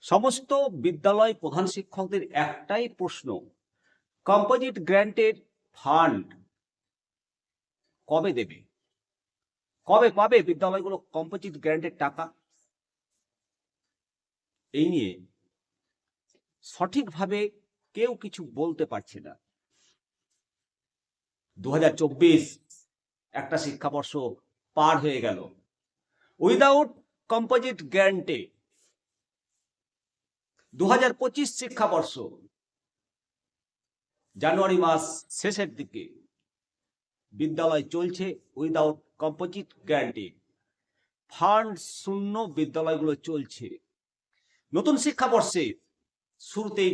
সমস্ত বিদ্যালয় প্রধান শিক্ষকদের একটাই প্রশ্ন কম্পোজিট গ্র্যান্টের ফান্ড কবে দেবে? কবে পাবে বিদ্যালয়গুলো কম্পোজিট গ্র্যান্টের টাকা? এই নিয়ে সঠিকভাবে কেউ কিছু বলতে পারছে না। দু হাজার চব্বিশ একটা শিক্ষাবর্ষ পার হয়ে গেল। উইদাউট কম্পোজিট গ্যারান্টি দু হাজার পঁচিশ শিক্ষাবর্ষ, জানুয়ারি মাস শেষের দিকে বিদ্যালয় চলছে উইদাউট কম্পোজিট গ্যারান্টি ফান্ড শূন্য বিদ্যালয়গুলো চলছে। নতুন শিক্ষাবর্ষে শুরুতেই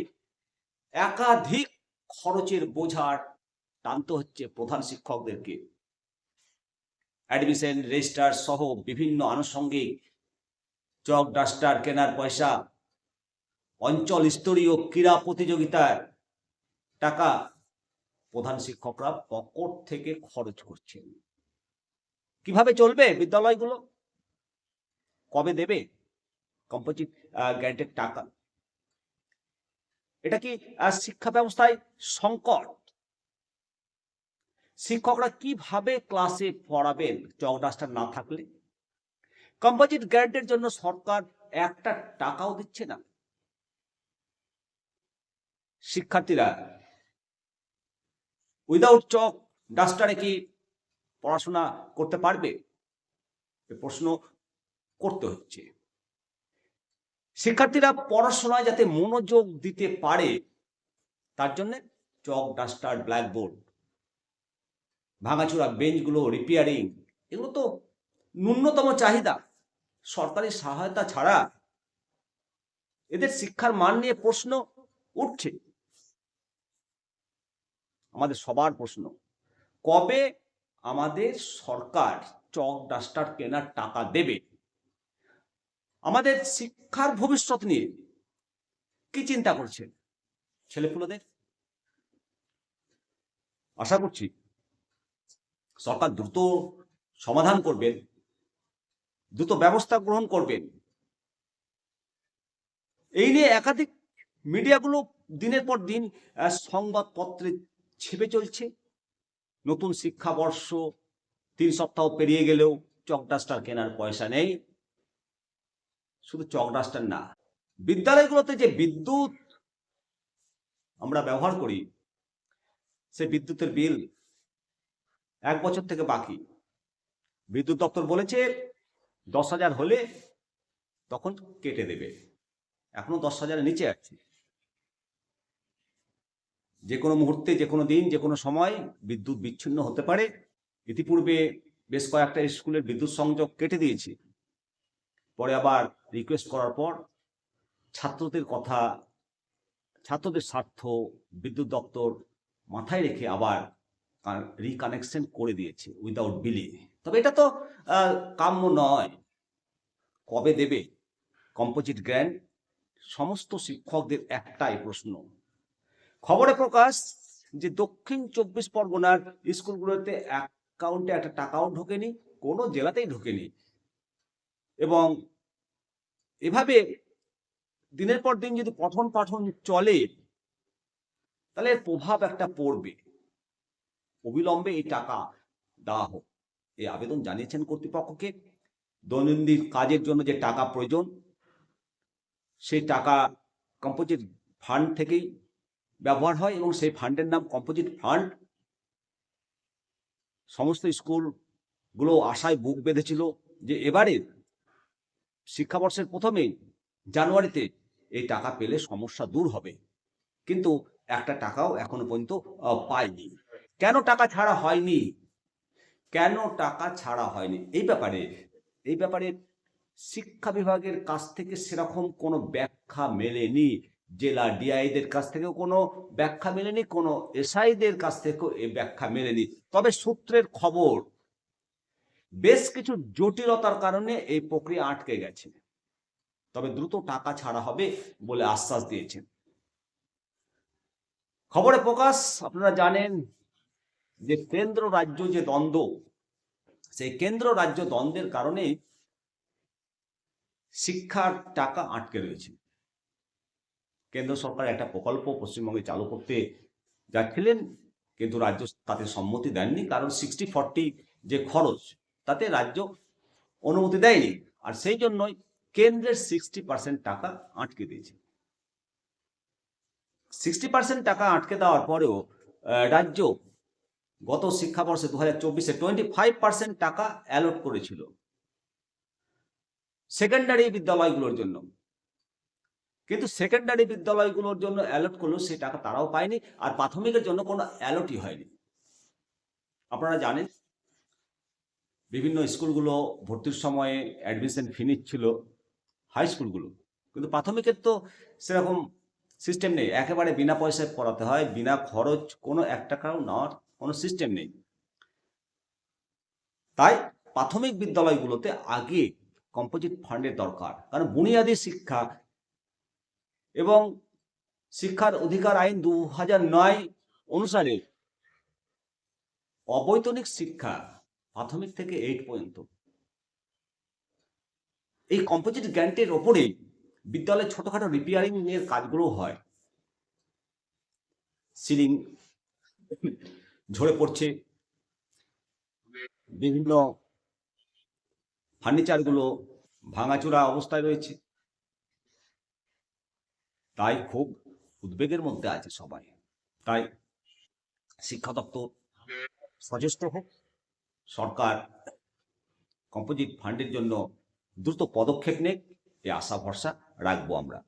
একাধিক খরচের বোঝার টানতে হচ্ছে প্রধান শিক্ষকদেরকে। অ্যাডমিশন রেজিস্টার সহ বিভিন্ন আনুষঙ্গিক চক ডাস্টার কেনার পয়সা অঞ্চল স্তরীয় ক্রীড়া প্রতিযোগিতায় টাকা প্রধান শিক্ষকরা পকট থেকে খরচ করছেন। কীভাবে চলবে বিদ্যালয়গুলো? কবে দেবে? কম্পোজিট গ্যান্টের টাকা। এটা কি শিক্ষা ব্যবস্থায় সংকট? শিক্ষকরা কীভাবে ক্লাসে পড়াবেন চক ডাস্টার না থাকলে? কম্পোজিট গ্যারান্টের জন্য সরকার একটা টাকাও দিচ্ছে না। শিক্ষার্থীরা উইদাউট চক ডাস্টারে কি পড়াশোনা করতে পারবে? প্রশ্ন করতে হচ্ছে। শিক্ষার্থীরা পড়াশোনায় যাতে মনোযোগ দিতে পারে, তার জন্য চক ডাস্টার ব্ল্যাকবোর্ড ভাঙাচোরা বেঞ্চগুলো রিপেয়ারিং এগুলো তো ন্যূনতম চাহিদা। সরকারি সহায়তা ছাড়া এদের শিক্ষার মান নিয়ে প্রশ্ন উঠছে। আমাদের সবার প্রশ্ন। কবে আমাদের সরকার চক ডাস্টার কেনার টাকা দেবে? আমাদের শিক্ষার ভবিষ্যৎ নিয়ে কি চিন্তা করছে ছেলেপুলেদের? আশা করছি সরকার দ্রুত সমাধান করবেন, দ্রুত ব্যবস্থা গ্রহণ করবেন। এই নিয়ে একাধিক মিডিয়াগুলো দিনের পর দিন সংবাদপত্রে ছেপে চলছে। নতুন শিক্ষাবর্ষ, তিন সপ্তাহ পেরিয়ে গেলেও চক ডাস্টার কেনার পয়সা নেই। শুধু চক ডাস্টার না, বিদ্যালয়গুলোতে যে বিদ্যুৎ আমরা ব্যবহার করি, সে বিদ্যুতের বিল এক বছর থেকে বাকি। বিদ্যুৎ দপ্তর বলেছে দশ হাজার হলে তখন কেটে দেবে। এখনও দশ হাজারের নিচে আছে। যে কোনো মুহূর্তে, যে কোনো দিন, যে কোনো সময় বিদ্যুৎ বিচ্ছিন্ন হতে পারে। ইতিপূর্বে বেশ কয়েকটা স্কুলের বিদ্যুৎ সংযোগ কেটে দিয়েছে। পরে আবার রিকোয়েস্ট করার পর ছাত্রদের কথা, ছাত্রদের স্বার্থ বিদ্যুৎ দপ্তর মাথায় রেখে আবার রিকানেকশন করে দিয়েছে উইদাউট বিলে তবে এটা তো কাম্য নয়। কবে দেবে? কম্পোজিট গ্র্যান্ড সমস্ত শিক্ষকদের একটাই প্রশ্ন। খবরে প্রকাশ যে দক্ষিণ চব্বিশ পরগনার স্কুলগুলোতে অ্যাকাউন্টে একটা টাকাও ঢোকেনি, কোনো জেলাতেই ঢোকেনি। এবং এভাবে দিনের পর দিন যদি পঠন পাঠন চলে, তাহলে এর প্রভাব একটা পড়বে। অবিলম্বে এই টাকা দেওয়া হোক। এই আবেদন জানিয়েছেন কর্তৃপক্ষকে। দৈনন্দিন কাজের জন্য যে টাকা প্রয়োজন, সেই টাকা কম্পোজিট ফান্ড থেকেই ব্যবহার হয় এবং সেই ফান্ডের নাম কম্পোজিট ফান্ড সমস্ত স্কুলগুলো আশায় বুক বেঁধেছিল যে এবারে শিক্ষাবর্ষের প্রথমেই জানুয়ারিতে এই টাকা পেলে সমস্যা দূর হবে। কিন্তু একটা টাকাও এখনও পর্যন্ত পায়নি। কেন টাকা ছাড়া হয়নি? কেন টাকা ছাড়া হয়নি? এই ব্যাপারে এই ব্যাপারে শিক্ষা বিভাগের কাছ থেকে সেরকম কোনো ব্যাখ্যা মেলেনি। জেলা ডিআইদের কাছ থেকেও কোনো ব্যাখ্যা মেলেনি, কোনো এসআইদের কাছ থেকেও এই ব্যাখ্যা মেলেনি। তবে সূত্রের খবর, বেশ কিছু জটিলতার কারণে এই প্রক্রিয়া আটকে গেছে। তবে দ্রুত টাকা ছাড়া হবে বলে আশ্বাস দিয়েছেন। খবরে প্রকাশ, আপনারা জানেন যে কেন্দ্র রাজ্য যে দ্বন্দ্ব, সেই কেন্দ্র রাজ্য দ্বন্দ্বের কারণে শিক্ষার টাকা আটকে রয়েছে। কেন্দ্র সরকার একটা প্রকল্প পশ্চিমবঙ্গে চালু করতে যাচ্ছিলেন, কিন্তু রাজ্য তাতে সম্মতি দেননি, কারণ সিক্সটি ফর্টি যে খরচ, তাতে রাজ্য অনুমতি দেয়নি। আর সেই জন্যই কেন্দ্রের সিক্সটি পার্সেন্ট টাকা আটকে দিয়েছে। সিক্সটি পার্সেন্ট টাকা আটকে দেওয়ার পরেও রাজ্য গত শিক্ষাবর্ষে দু হাজার চব্বিশে টোয়েন্টি ফাইভ পার্সেন্ট টাকা অ্যালট করেছিল। সেকেন্ডারি বিদ্যালয়গুলোর জন্য। কিন্তু সেকেন্ডারি বিদ্যালয়গুলোর জন্য অ্যালট করলেও সেই টাকা তারাও পায়নি আর প্রাথমিকের জন্য কোনো অ্যালটই হয়নি। আপনারা জানেন, বিভিন্ন স্কুলগুলো ভর্তির সময়ে অ্যাডমিশন ফি নিচ্ছিল হাই স্কুলগুলো কিন্তু প্রাথমিকের তো সেরকম সিস্টেম নেই। একেবারে বিনা পয়সায় পড়াতে হয়, বিনা খরচ কোনো এক টাকাও নেওয়ার কোনো সিস্টেম নেই। তাই প্রাথমিক বিদ্যালয়গুলোতে আগে কম্পোজিট ফান্ডের দরকার। কারণ বুনিয়াদী শিক্ষা এবং শিক্ষার অধিকার আইন দু নয় অনুসারে অবৈতনিক শিক্ষা প্রাথমিক থেকে এইট পর্যন্ত। এই কম্পোজিট গ্যান্টের ওপরেই বিদ্যালয়ের ছোটখাটো রিপেয়ারিং এর কাজগুলো হয়। সিলিং ঝরে পড়ছে। বিভিন্ন ফার্নিচারগুলো ভাঙাচোরা অবস্থায় রয়েছে। তাই খুব উদ্বেগের মধ্যে আছে সবাই। তাই শিক্ষা দপ্তর সচেষ্ট হোক, সরকার কম্পোজিট ফান্ডের জন্য দ্রুত পদক্ষেপ নেক, এ আশা ভরসা রাখব আমরা।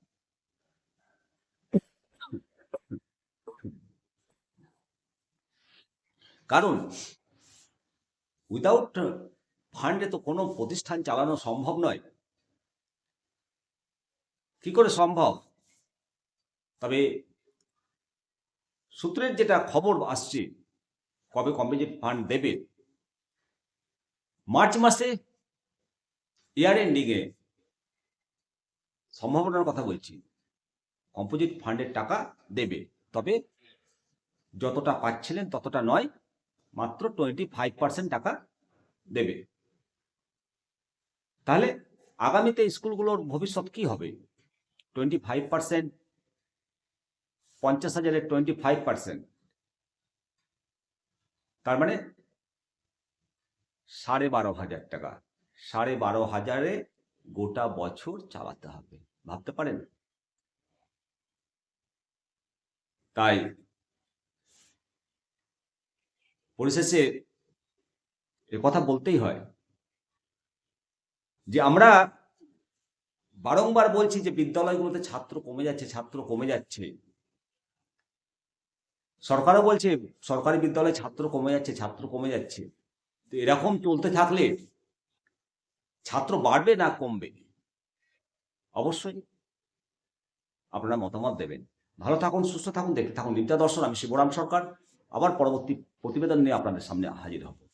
কারণ উইদাউট ফান্ডে তো কোনো প্রতিষ্ঠান চালানো সম্ভব নয়। কি করে সম্ভব? তবে সূত্রের যেটা খবর আসছে, কবে কম্পোজিট ফান্ড দেবে, মার্চ মাসে ইয়ার এন্ডিংয়ে সম্ভাবনার কথা বলছি কম্পোজিট ফান্ডের টাকা দেবে, তবে যতটা পাচ্ছিলেন ততটা নয়, মাত্র টোয়েন্টি ফাইভ পার্সেন্ট টাকা দেবে। তাহলে আগামীতে স্কুলগুলোর ভবিষ্যৎ কি হবে? টোয়েন্টি ফাইভ পার্সেন্ট পঞ্চাশ হাজারের টোয়েন্টি ফাইভ পার্সেন্ট তার মানে সাড়ে বারো হাজার টাকা। সাড়ে বারো হাজারে গোটা বছর চালাতে হবে। ভাবতে পারেন? তাই পরিশেষে এ কথা বলতেই হয় যে আমরা বারংবার বলছি যে বিদ্যালয়গুলোতে ছাত্র কমে যাচ্ছে, ছাত্র কমে যাচ্ছে। সরকারও বলছে, সরকারি বিদ্যালয়ে ছাত্র কমে যাচ্ছে, ছাত্র কমে যাচ্ছে। তো এরকম চলতে থাকলে ছাত্র বাড়বে না কমবে? অবশ্যই। আপনারা মতামত দেবেন। ভালো থাকুন, সুস্থ থাকুন, দেখতে থাকুন। বিদ্যা দর্শন, আমি শিবরাম সরকার। আবার পরবর্তী প্রতিবেদন নিয়ে আপনাদের সামনে হাজির হব।